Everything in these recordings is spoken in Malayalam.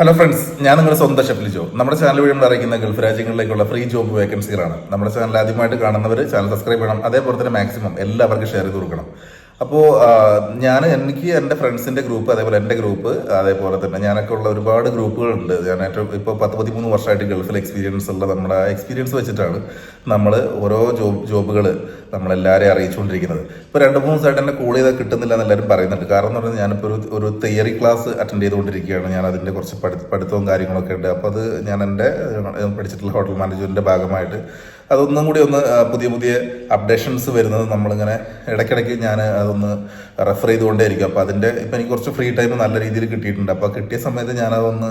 ഹലോ ഫ്രണ്ട്സ് ഞാൻ നിങ്ങളുടെ സ്വന്തം ഷെഫിൽ ജോ. നമ്മുടെ ചാനൽ വഴി നമ്മൾ അറിയിക്കുന്ന ഗൾഫ് രാജ്യങ്ങളിലേക്കുള്ള ഫ്രീ ജോബ് വേക്കൻസികളാണ് നമ്മുടെ ചാനൽ ആദ്യമായിട്ട് കാണുന്നവർ ചാനൽ സബ്സ്ക്രൈബ് ചെയ്യണം. അതേപോലെ തന്നെ മാക്സിമം എല്ലാവർക്കും ഷെയർ ചെയ്ത് കൊടുക്കണം. അപ്പോൾ ഞാൻ എനിക്ക് എന്റെ ഫ്രണ്ട്സിന്റെ ഗ്രൂപ്പ് അതേപോലെ എന്റെ ഗ്രൂപ്പ് അതേപോലെ തന്നെ ഞാനൊക്കെ ഉള്ള ഒരുപാട് ഗ്രൂപ്പുകളുണ്ട്. ഞാൻ ഏറ്റവും ഇപ്പോൾ പത്ത് പതിമൂന്ന് വർഷമായിട്ട് ഗൾഫിൽ എക്സ്പീരിയൻസ് ഉള്ള നമ്മുടെ എക്സ്പീരിയൻസ് വെച്ചിട്ടാണ് നമ്മൾ ഓരോ ജോബ് ജോബുകൾ നമ്മളെല്ലാവരെയും അറിയിച്ചുകൊണ്ടിരിക്കുന്നത്. ഇപ്പോൾ രണ്ട് മൂന്ന് ദിവസമായിട്ട് എന്നെ കോൾ ചെയ്താൽ കിട്ടുന്നില്ല എന്ന് എല്ലാവരും പറയുന്നുണ്ട്. കാരണം എന്ന് പറഞ്ഞാൽ ഞാനിപ്പോൾ ഒരു ഒരു തിയറി ക്ലാസ് അറ്റൻഡ് ചെയ്തുകൊണ്ടിരിക്കുകയാണ്. ഞാൻ അതിന്റെ കുറച്ച് പഠി പഠിത്തവും കാര്യങ്ങളൊക്കെ ഉണ്ട്. അപ്പോൾ അത് ഞാൻ എന്റെ പഠിച്ചിട്ടുള്ള ഹോട്ടൽ മാനേജ്മെന്റിന്റെ ഭാഗമായിട്ട് അതൊന്നും കൂടി ഒന്ന് പുതിയ പുതിയ അപ്ഡേഷൻസ് വരുന്നത് നമ്മളിങ്ങനെ ഇടയ്ക്കിടയ്ക്ക് ഞാൻ അതൊന്ന് റെഫർ ചെയ്തുകൊണ്ടേയിരിക്കും. അപ്പോൾ അതിന്റെ ഇപ്പം എനിക്ക് കുറച്ച് ഫ്രീ ടൈം നല്ല രീതിയിൽ കിട്ടിയിട്ടുണ്ട്. അപ്പോൾ കിട്ടിയ സമയത്ത് ഞാനതൊന്ന്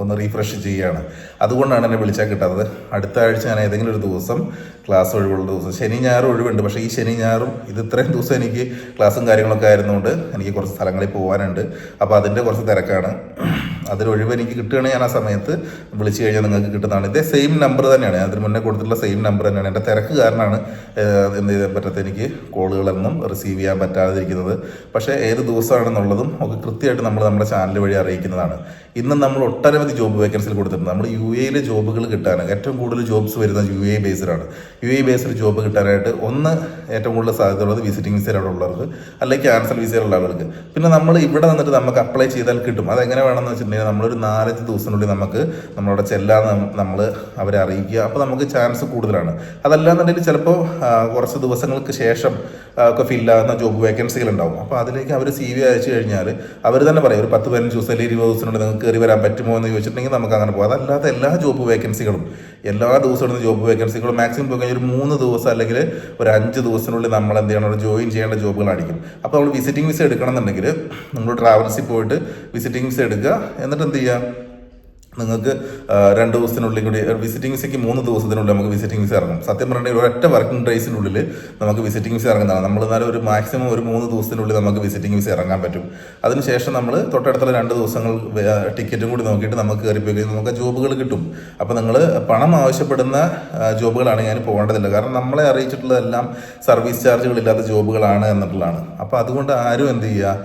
ഒന്ന് റീഫ്രഷ് ചെയ്യുകയാണ്. അതുകൊണ്ടാണ് എന്നെ വിളിച്ചാൽ കിട്ടാത്തത്. അടുത്ത ആഴ്ച ഞാൻ ഏതെങ്കിലും ഒരു ദിവസം ക്ലാസ് ഒഴിവുള്ള ദിവസം ശനി ഞായറും ഒഴിവുണ്ട്. പക്ഷേ ഈ ശനി ഞായറും ഇത് ഇത്രയും ദിവസം എനിക്ക് ക്ലാസ്സും കാര്യങ്ങളൊക്കെ ആയിരുന്നുകൊണ്ട് എനിക്ക് കുറച്ച് സ്ഥലങ്ങളിൽ പോകാനുണ്ട് അപ്പോൾ അതിന്റെ കുറച്ച് തിരക്കാണ്. അതിലൊഴിവ് എനിക്ക് കിട്ടുകയാണെങ്കിൽ ഞാൻ ആ സമയത്ത് വിളിച്ചു കഴിഞ്ഞാൽ നിങ്ങൾക്ക് കിട്ടുന്നതാണ്. ഇതേ സെയിം നമ്പർ തന്നെയാണ്. അതിന് മുന്നേ കൊടുത്തിട്ടുള്ള സെയിം നമ്പർ തന്നെയാണ്. എന്റെ തിരക്ക് കാരണമാണ് എന്ത് ചെയ്യാൻ പറ്റാത്ത എനിക്ക് കോളുകളൊന്നും റിസീവ് ചെയ്യാൻ പറ്റാതിരിക്കുന്നത്. പക്ഷേ ഏത് ദിവസമാണെന്നുള്ളതും ഒക്കെ കൃത്യമായിട്ട് നമ്മൾ നമ്മുടെ ചാനൽ വഴി അറിയിക്കുന്നതാണ്. ഇന്ന് നമ്മൾ ഒട്ടനവധി ജോബ് വേക്കൻസിൽ കൊടുത്തിട്ടുണ്ട്. നമ്മൾ യു എയിലെ ജോബുകൾ കിട്ടാൻ ഏറ്റവും കൂടുതൽ ജോബ്സ് വരുന്നത് യു എ ബേസ്ഡാണ് യു എ ബേസ്ഡ് ജോബ് കിട്ടാനായിട്ട് ഒന്ന് ഏറ്റവും കൂടുതൽ സാധ്യതയുള്ളത് വിസിറ്റിംഗ് വിസയിലുള്ള ഉള്ളവർക്ക് അല്ലെങ്കിൽ ക്യാൻസൽ വിസയിലുള്ള ആളുകൾക്ക്. പിന്നെ നമ്മൾ ഇവിടെ നിന്നിട്ട് നമുക്ക് അപ്ലൈ ചെയ്താൽ കിട്ടും. അതെങ്ങനെ വേണമെന്ന് വെച്ചിട്ടുണ്ടെങ്കിൽ നമ്മളൊരു നാലഞ്ച് ദിവസത്തിനുള്ളിൽ നമുക്ക് നമ്മളവിടെ ചെല്ലാന്ന് നമ്മൾ അവരെ അറിയിക്കുക. അപ്പോൾ നമുക്ക് ചാൻസ് കൂടുതലാണ്. അതല്ലാന്നുണ്ടെങ്കിൽ ചിലപ്പോൾ കുറച്ച് ദിവസങ്ങൾക്ക് ശേഷം ഒക്കെ ഫില്ലാകുന്ന ജോബ് വേക്കൻസികൾ ഉണ്ടാവും അപ്പോൾ അതിലേക്ക് അവർ സി വി അയച്ചു കഴിഞ്ഞാൽ അവർ തന്നെ പറയും ഒരു പത്ത് പതിനഞ്ച് ദിവസം അല്ലെങ്കിൽ ഇരുപത് ദിവസത്തിനുള്ളിൽ നിങ്ങൾക്ക് കയറി വരാൻ പറ്റുമോ എന്ന് ചോദിച്ചിട്ടുണ്ടെങ്കിൽ നമുക്ക് അങ്ങനെ പോകാം. അതല്ലാത്ത എല്ലാ ജോബ് വേക്കൻസികളും എല്ലാ ദിവസവും ഇടുന്ന ജോബ് വേക്കൻസികളും മാക്സിമം പോയി കഴിഞ്ഞാൽ ഒരു മൂന്ന് ദിവസം അല്ലെങ്കിൽ ഒരു അഞ്ച് ദിവസത്തിനുള്ളിൽ നമ്മൾ എന്ത് ചെയ്യണം ജോയിൻ ചെയ്യേണ്ട ജോബുകളായിരിക്കും അപ്പോൾ നമ്മൾ വിസിറ്റിംഗ് വിസ എടുക്കണം എന്നുണ്ടെങ്കിൽ നമ്മൾ ട്രാവൽസിൽ പോയിട്ട് വിസിറ്റിംഗ് വിസ എടുക്കുക എന്നിട്ട് എന്ത് ചെയ്യുക നിങ്ങൾക്ക് രണ്ട് ദിവസത്തിനുള്ളിൽ കൂടി വിസിറ്റിംഗ് വിസയ്ക്ക് മൂന്ന് ദിവസത്തിനുള്ളിൽ നമുക്ക് വിസിറ്റിംഗ് വിസ ഇറങ്ങും. സത്യം പറഞ്ഞാൽ ഒരൊറ്റ വർക്കിംഗ് ഡേയ്സിനുള്ളിൽ നമുക്ക് വിസിറ്റിംഗ് വിസ ഇറങ്ങുന്നതാണ്. നമ്മൾ എന്നാലും ഒരു മാക്സിമം ഒരു മൂന്ന് ദിവസത്തിനുള്ളിൽ നമുക്ക് വിസിറ്റിംഗ് വിസ ഇറങ്ങാൻ പറ്റും. അതിനുശേഷം നമ്മൾ തൊട്ടടുത്തുള്ള രണ്ട് ദിവസങ്ങൾ ടിക്കറ്റും കൂടി നോക്കിയിട്ട് നമുക്ക് കയറിപ്പോയി പോയി നമുക്ക് ജോബുകൾ കിട്ടും. അപ്പോൾ നിങ്ങൾ പണം ആവശ്യപ്പെടുന്ന ജോബുകളാണ് ഞാൻ പോകേണ്ടതില്ല. കാരണം നമ്മളെ അറിയിച്ചിട്ടുള്ളതെല്ലാം സർവീസ് ചാർജുകളില്ലാത്ത ജോബുകളാണ് എന്നുള്ളതാണ്. അപ്പോൾ അതുകൊണ്ട് ആരും എന്ത് ചെയ്യുക?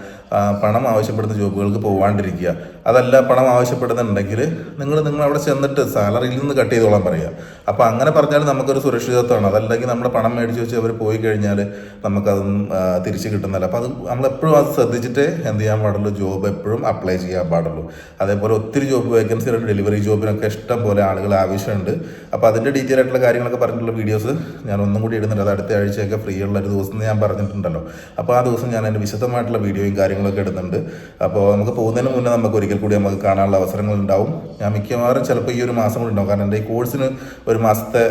പണം ആവശ്യപ്പെടുന്ന ജോബുകൾക്ക് പോവാണ്ടിരിക്കുക. അതല്ല പണം ആവശ്യപ്പെടുന്നുണ്ടെങ്കിൽ നിങ്ങൾ നിങ്ങൾ അവിടെ ചെന്നിട്ട് സാലറിയിൽ നിന്ന് കട്ട് ചെയ്തോളാൻ പറയുക. അപ്പോൾ അങ്ങനെ പറഞ്ഞാൽ നമുക്കൊരു സുരക്ഷിതത്വമാണ്. അതല്ലെങ്കിൽ നമ്മുടെ പണം മേടിച്ച് വെച്ച് അവർ പോയി കഴിഞ്ഞാൽ നമുക്കതൊന്നും തിരിച്ച് കിട്ടുന്നില്ല അപ്പോൾ അത് നമ്മളെപ്പോഴും അത് ശ്രദ്ധിച്ചിട്ട് എന്ത് ചെയ്യാൻ പാടുള്ളൂ? ജോബ് എപ്പോഴും അപ്ലൈ ചെയ്യാൻ പാടുള്ളൂ. അതേപോലെ ഒത്തിരി ജോബ് വേക്കൻസികളുണ്ട്. ഡെലിവറി ജോബിനൊക്കെ ഇഷ്ടം പോലെ ആളുകൾ ആവശ്യമുണ്ട്. അപ്പോൾ അതിന്റെ ഡീറ്റെയിൽ ആയിട്ടുള്ള കാര്യങ്ങളൊക്കെ പറഞ്ഞിട്ടുള്ള വീഡിയോസ് ഞാൻ ഒന്നും കൂടി ഇടുന്നുണ്ട്. അത് അടുത്ത ആഴ്ചയൊക്കെ ഫ്രീ ഉള്ള ഒരു ദിവസം ഞാൻ പറഞ്ഞിട്ടുണ്ടല്ലോ. അപ്പോൾ ആ ദിവസം ഞാൻ അതിന്റെ വിശദമായിട്ടുള്ള വീഡിയോയും കാര്യങ്ങളൊക്കെ ഇടുന്നുണ്ട്. അപ്പോൾ നമുക്ക് പോകുന്നതിന് മുന്നേ നമുക്ക് ഒരിക്കൽ കൂടി നമുക്ക് കാണാനുള്ള അവസരങ്ങൾ ഉണ്ടാവും. ഞാൻ മിക്കവാറും ചിലപ്പോൾ ഈ ഒരു മാസം കൂടി ഉണ്ടാവും. കാരണം എന്റെ ഈ കോഴ്സിന് ഒരു മാസത്തെ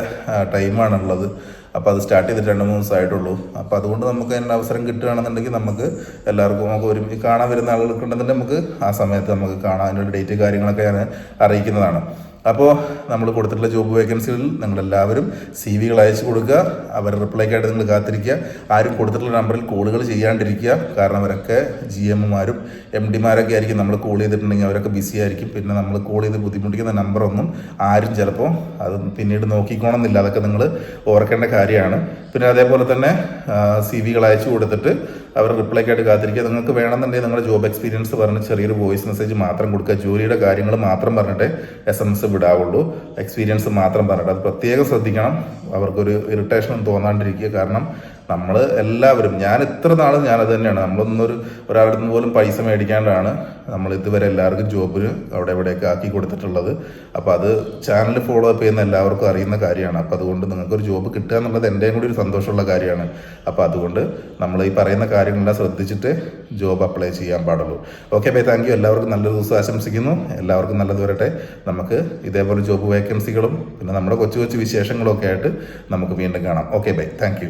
ടൈമാണുള്ളത് അപ്പോൾ അത് സ്റ്റാർട്ട് ചെയ്തിട്ട് രണ്ട് മൂന്ന് ദിവസമായിട്ടുള്ളൂ അപ്പോൾ അതുകൊണ്ട് നമുക്ക് അതിന്റെ അവസരം കിട്ടുകയാണെന്നുണ്ടെങ്കിൽ നമുക്ക് എല്ലാവർക്കും നമുക്ക് ഒരു കാണാൻ വരുന്ന ആളുകൾക്ക് ഉണ്ടെന്നുണ്ടെങ്കിൽ നമുക്ക് ആ സമയത്ത് നമുക്ക് കാണാൻ അതിന്റെ ഡേറ്റ് കാര്യങ്ങളൊക്കെ ഞാൻ അറിയിക്കുന്നതാണ്. അപ്പോൾ നമ്മൾ കൊടുത്തിട്ടുള്ള ജോബ് വേക്കൻസികളിൽ നിങ്ങളെല്ലാവരും സി വികൾ അയച്ചു കൊടുക്കുക അവരുടെ റിപ്ലൈക്കായിട്ട് നിങ്ങൾ കാത്തിരിക്കുക. ആരും കൊടുത്തിട്ടുള്ള നമ്പറിൽ കോളുകൾ ചെയ്യാണ്ടിരിക്കുക. കാരണം അവരൊക്കെ ജി എമ്മുമാരും എം ഡിമാരൊക്കെ ആയിരിക്കും നമ്മൾ കോൾ ചെയ്തിട്ടുണ്ടെങ്കിൽ അവരൊക്കെ ബിസി ആയിരിക്കും. പിന്നെ നമ്മൾ കോൾ ചെയ്ത് ബുദ്ധിമുട്ടിക്കുന്ന നമ്പറൊന്നും ആരും ചിലപ്പോൾ അത് പിന്നീട് നോക്കിക്കോണമെന്നില്ല അതൊക്കെ നിങ്ങൾ ഓർക്കേണ്ട കാര്യമാണ്. പിന്നെ അതേപോലെ തന്നെ സി വികൾ അയച്ചു കൊടുത്തിട്ട് അവർ റിപ്ലൈക്കായിട്ട് കാത്തിരിക്കുക. നിങ്ങൾക്ക് വേണമെന്നുണ്ടെങ്കിൽ നിങ്ങളുടെ ജോബ് എക്സ്പീരിയൻസ് പറഞ്ഞ് ചെറിയൊരു വോയിസ് മെസ്സേജ് മാത്രം കൊടുക്കുക. ജോലിയുടെ കാര്യങ്ങൾ മാത്രം പറഞ്ഞിട്ട് എസ് എം എസ് വിടാവുള്ളൂ. എക്സ്പീരിയൻസ് മാത്രം പറഞ്ഞിട്ട് അത് പ്രത്യേകം ശ്രദ്ധിക്കണം. അവർക്കൊരു ഇറിറ്റേഷൻ തോന്നാണ്ടിരിക്കുക. കാരണം നമ്മൾ എല്ലാവരും ഞാൻ ഇത്ര നാളും ഞാനത് തന്നെയാണ്. നമ്മളൊന്നൊരു ഒരാളുടെ നിന്ന് പോലും പൈസ മേടിക്കാണ്ടാണ് നമ്മൾ ഇതുവരെ എല്ലാവർക്കും ജോബിന് അവിടെ എവിടെയൊക്കെ ആക്കി കൊടുത്തിട്ടുള്ളത്. അപ്പോൾ അത് ചാനൽ ഫോളോ അപ്പ് ചെയ്യുന്ന എല്ലാവർക്കും അറിയുന്ന കാര്യമാണ്. അപ്പോൾ അതുകൊണ്ട് നിങ്ങൾക്കൊരു ജോബ് കിട്ടുക എന്നുള്ളത് എന്റെയും കൂടി ഒരു സന്തോഷമുള്ള കാര്യമാണ്. അപ്പോൾ അതുകൊണ്ട് നമ്മൾ ഈ പറയുന്ന കാര്യങ്ങളെല്ലാം ശ്രദ്ധിച്ചിട്ട് ജോബ് അപ്ലൈ ചെയ്യാൻ പാടുള്ളൂ. ഓക്കെ ബൈ താങ്ക് യു എല്ലാവർക്കും നല്ലൊരു ദിവസം ആശംസിക്കുന്നു. എല്ലാവർക്കും നല്ലത് വരട്ടെ. നമുക്ക് ഇതേപോലെ ജോബ് വേക്കൻസികളും പിന്നെ നമ്മുടെ കൊച്ചു കൊച്ചു വിശേഷങ്ങളൊക്കെ ആയിട്ട് നമുക്ക് വീണ്ടും കാണാം. Okay bye thank